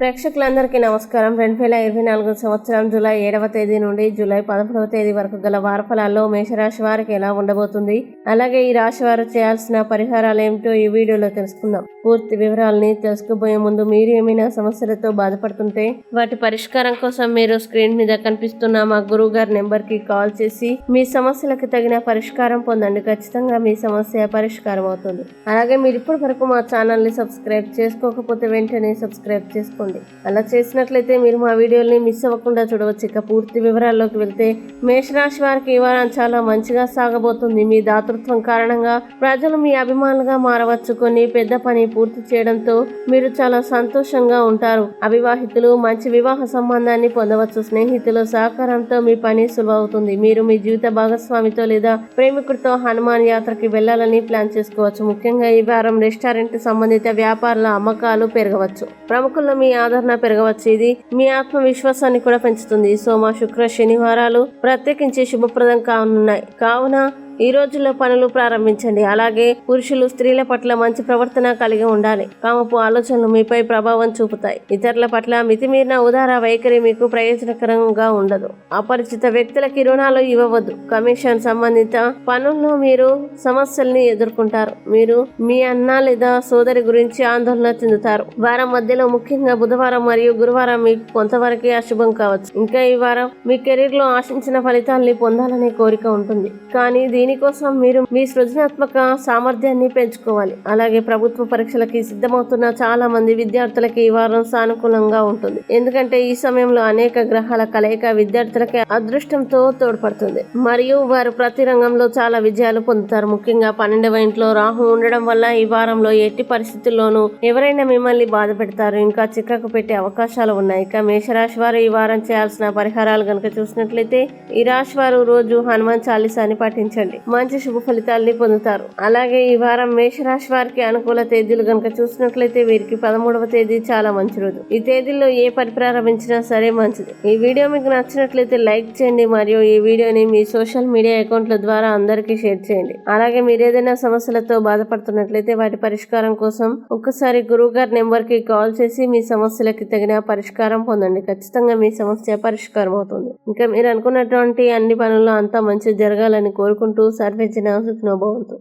ప్రేక్షకులందరికీ నమస్కారం. రెండు వేల ఇరవై నాలుగు సంవత్సరం జూలై ఏడవ తేదీ నుండి జూలై పదమూడవ తేదీ వరకు గల వారఫలాల్లో మేషరాశి వారికి ఎలా ఉండబోతుంది? అలాగే ఈ రాశి వారు చేయాల్సిన పరిహారాలు ఏమిటో ఈ వీడియోలో తెలుసుకుందాం. పూర్తి వివరాలని తెలుసుకోబోయే ముందు మీరు ఏమైనా సమస్యలతో బాధపడుతుంటే వాటి పరిష్కారం కోసం మీరు స్క్రీన్ మీద కనిపిస్తున్న మా గురువు గారి నెంబర్కి కాల్ చేసి మీ సమస్యలకు తగిన పరిష్కారం పొందండి. ఖచ్చితంగా మీ సమస్య పరిష్కారం అవుతుంది అలాగే మీరు ఇప్పటి వరకు మా ఛానల్ని సబ్స్క్రైబ్ చేసుకోకపోతే వెంటనే సబ్స్క్రైబ్ చేసుకోండి. అలా చేసినట్లయితే మీరు మా వీడియోని మిస్ అవ్వకుండా చూడవచ్చు. ఇక పూర్తి వివరాల్లోకి వెళ్తే మేషరాశి వారికి ఈ వారం చాలా మంచిగా సాగబోతుంది. మీ దాతృత్వం కారణంగా ప్రజలు మీ అభిమానులుగా మారవచ్చు. కొన్ని పెద్ద పని పూర్తి చేయడంతో మీరు చాలా సంతోషంగా ఉంటారు. అవివాహితులు మంచి వివాహ సంబంధాన్ని పొందవచ్చు. స్నేహితుల సహకారంతో మీ పని సులువవుతుంది. మీరు మీ జీవిత భాగస్వామితో లేదా ప్రేమికుడితో హనుమాన్ యాత్రకి వెళ్ళాలని ప్లాన్ చేసుకోవచ్చు. ముఖ్యంగా ఈ వారం రెస్టారెంట్ సంబంధిత వ్యాపారాల అమ్మకాలు పెరగవచ్చు. ప్రముఖుల్లో మీ ఆదరణ పెరగవచ్చు. ఇది మీ ఆత్మవిశ్వాసాన్ని కూడా పెంచుతుంది. సోమ శుక్ర శనివారాలు ప్రత్యేకించి శుభప్రదం కానున్నాయి. కావున ఈ రోజుల్లో పనులు ప్రారంభించండి. అలాగే పురుషులు స్త్రీల పట్ల మంచి ప్రవర్తన కలిగి ఉండాలి. కామపు ఆలోచనలు మీపై ప్రభావం చూపుతాయి. ఇతరుల పట్ల మితిమీరిన ఉదార వైఖరి మీకు ప్రయోజనకరంగా ఉండదు. అపరిచిత వ్యక్తులకి రుణాలు ఇవ్వవద్దు. కమిషన్ సంబంధిత పనుల్లో మీరు సమస్యల్ని ఎదుర్కొంటారు. మీరు మీ అన్న లేదా సోదరి గురించి ఆందోళన చెందుతారు. వారం మధ్యలో ముఖ్యంగా బుధవారం మరియు గురువారం మీకు కొంతవరకే అశుభం కావచ్చు. ఇంకా ఈ వారం మీ కెరీర్లో ఆశించిన ఫలితాల్ని పొందాలనే కోరిక ఉంటుంది. కానీ దీనికోసం మీరు మీ సృజనాత్మక సామర్థ్యాన్ని పెంచుకోవాలి. అలాగే ప్రభుత్వ పరీక్షలకి సిద్ధమవుతున్న చాలా మంది విద్యార్థులకి ఈ వారం సానుకూలంగా ఉంటుంది. ఎందుకంటే ఈ సమయంలో అనేక గ్రహాల కలయిక విద్యార్థులకి అదృష్టంతో తోడ్పడుతుంది. మరియు వారు ప్రతి రంగంలో చాలా విజయాలు పొందుతారు. ముఖ్యంగా పన్నెండవ ఇంట్లో రాహు ఉండడం వల్ల ఈ వారంలో ఎట్టి పరిస్థితుల్లోనూ ఎవరైనా మిమ్మల్ని బాధ పెడతారు. ఇంకా చిక్కకు పెట్టే అవకాశాలు ఉన్నాయి. ఇక మేషరాశి వారు ఈ వారం చేయాల్సిన పరిహారాలు కనుక చూసినట్లయితే ఈ రాశి వారు రోజు హనుమాన్ చాలీసాని పాటించండి. మంచి శుభ ఫలితాల్ని పొందుతారు. అలాగే ఈ వారం మేషరాశి వారికి అనుకూల తేదీలు కనుక చూసినట్లయితే వీరికి పదమూడవ తేదీ చాలా మంచి రోజు. ఈ తేదీల్లో ఏ పని ప్రారంభించినా సరే మంచిది. ఈ వీడియో మీకు నచ్చినట్లయితే లైక్ చేయండి మరియు ఈ వీడియోని మీ సోషల్ మీడియా అకౌంట్ల ద్వారా అందరికీ షేర్ చేయండి. అలాగే మీరు ఏదైనా సమస్యలతో బాధపడుతున్నట్లయితే వాటి పరిష్కారం కోసం ఒక్కసారి గురువు గారి కాల్ చేసి మీ సమస్యలకి తగిన పరిష్కారం పొందండి. ఖచ్చితంగా మీ సమస్య పరిష్కారం అవుతుంది. ఇంకా మీరు అనుకున్నటువంటి అన్ని పనుల్లో అంతా మంచి జరగాలని కోరుకుంటూ ಸಾರ್ವಜನಿಕ ಸುಖನೋ ಭವಂತು